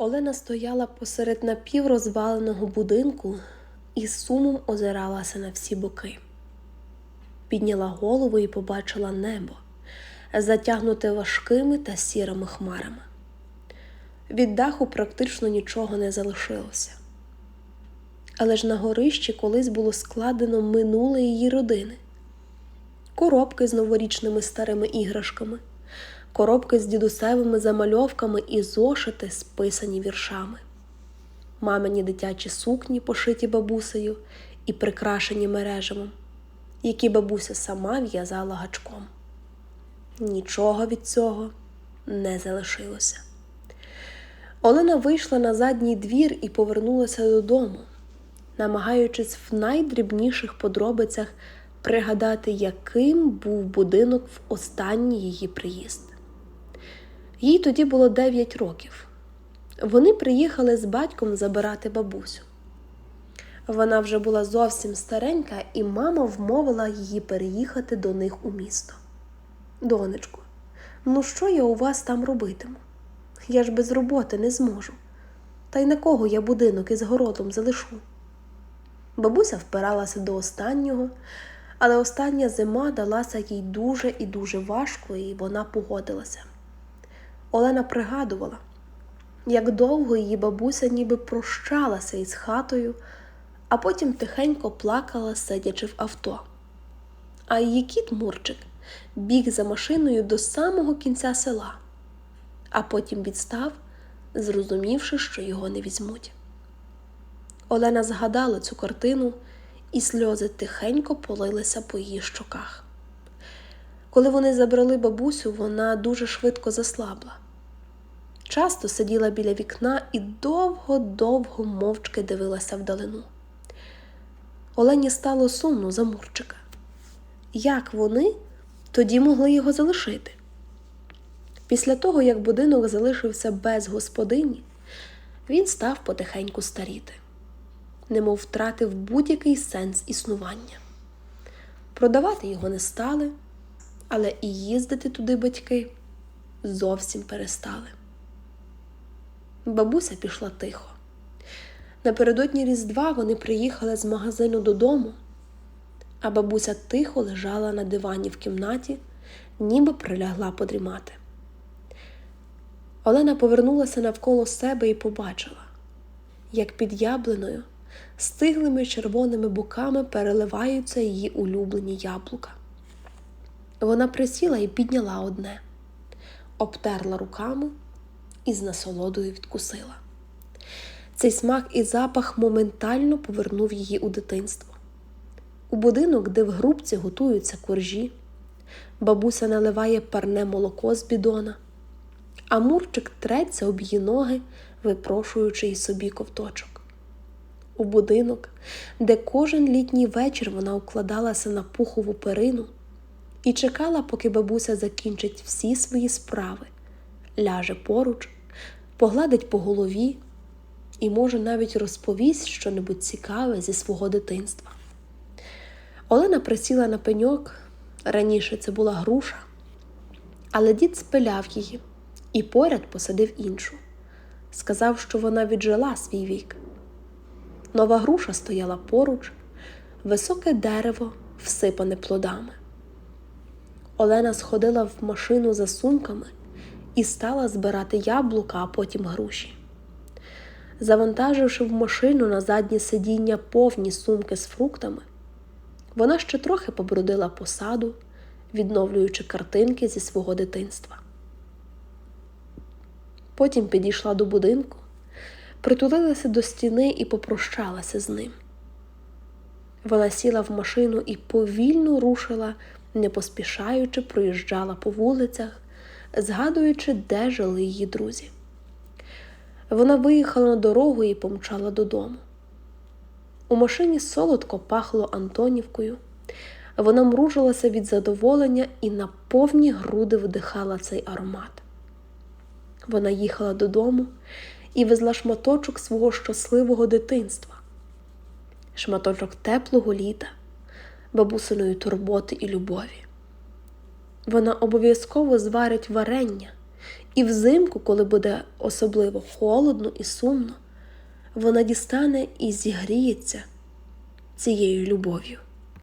Олена стояла посеред напіврозваленого будинку і сумом озиралася на всі боки. Підняла голову і побачила небо, затягнуте важкими та сірими хмарами. Від даху практично нічого не залишилося. Але ж на горищі колись було складено минуле її родини. Коробки з новорічними старими іграшками, коробки з дідусевими замальовками і зошити, списані віршами, мамині дитячі сукні, пошиті бабусею і прикрашені мережевом, які бабуся сама в'язала гачком. Нічого від цього не залишилося. Олена вийшла на задній двір і повернулася додому, намагаючись в найдрібніших подробицях пригадати, яким був будинок в останній її приїзд. Їй тоді було 9 років. Вони приїхали з батьком забирати бабусю. Вона вже була зовсім старенька, і мама вмовила її переїхати до них у місто. Донечко, ну що я у вас там робитиму? Я ж без роботи не зможу. Та й на кого я будинок із городом залишу? Бабуся впиралася до останнього, але остання зима далася їй дуже і дуже важко, і вона погодилася. Олена пригадувала, як довго її бабуся ніби прощалася із хатою, а потім тихенько плакала, сидячи в авто. А її кіт Мурчик біг за машиною до самого кінця села, а потім відстав, зрозумівши, що його не візьмуть. Олена згадала цю картину, і сльози тихенько полилися по її щоках. Коли вони забрали бабусю, вона дуже швидко заслабла. Часто сиділа біля вікна і довго-довго мовчки дивилася вдалину. Олені стало сумно за Мурчика. Як вони тоді могли його залишити? Після того, як будинок залишився без господині, він став потихеньку старіти, немов втратив будь-який сенс існування. Продавати його не стали, але і їздити туди батьки зовсім перестали. Бабуся пішла тихо. Напередодні Різдва вони приїхали з магазину додому, а бабуся тихо лежала на дивані в кімнаті, ніби прилягла подрімати. Олена повернулася навколо себе і побачила, як під яблуною стиглими червоними боками переливаються її улюблені яблука. Вона присіла і підняла одне, обтерла руками і з насолодою відкусила. Цей смак і запах моментально повернув її у дитинство. У будинок, де в грубці готуються коржі, бабуся наливає парне молоко з бідона, а Мурчик треться об її ноги, випрошуючи й собі ковточок. У будинок, де кожен літній вечір вона укладалася на пухову перину і чекала, поки бабуся закінчить всі свої справи, ляже поруч, погладить по голові і, може, навіть розповість щонебудь цікаве зі свого дитинства. Олена присіла на пеньок, раніше це була груша, але дід спиляв її і поряд посадив іншу. Сказав, що вона віджила свій вік. Нова груша стояла поруч, високе дерево, всипане плодами. Олена сходила в машину за сумками і стала збирати яблука, а потім груші. Завантаживши в машину на заднє сидіння повні сумки з фруктами, вона ще трохи побродила по саду, відновлюючи картинки зі свого дитинства. Потім підійшла до будинку, притулилася до стіни і попрощалася з ним. Вона сіла в машину і повільно рушила, не поспішаючи, проїжджала по вулицях, згадуючи, де жили її друзі. Вона виїхала на дорогу і помчала додому. У машині солодко пахло Антонівкою. Вона мружилася від задоволення і на повні груди вдихала цей аромат. Вона їхала додому і везла шматочок свого щасливого дитинства, шматочок теплого літа, бабусиної турботи і любові. Вона обов'язково зварить варення І взимку, коли буде особливо холодно і сумно, вона дістане і зігріється цією любов'ю.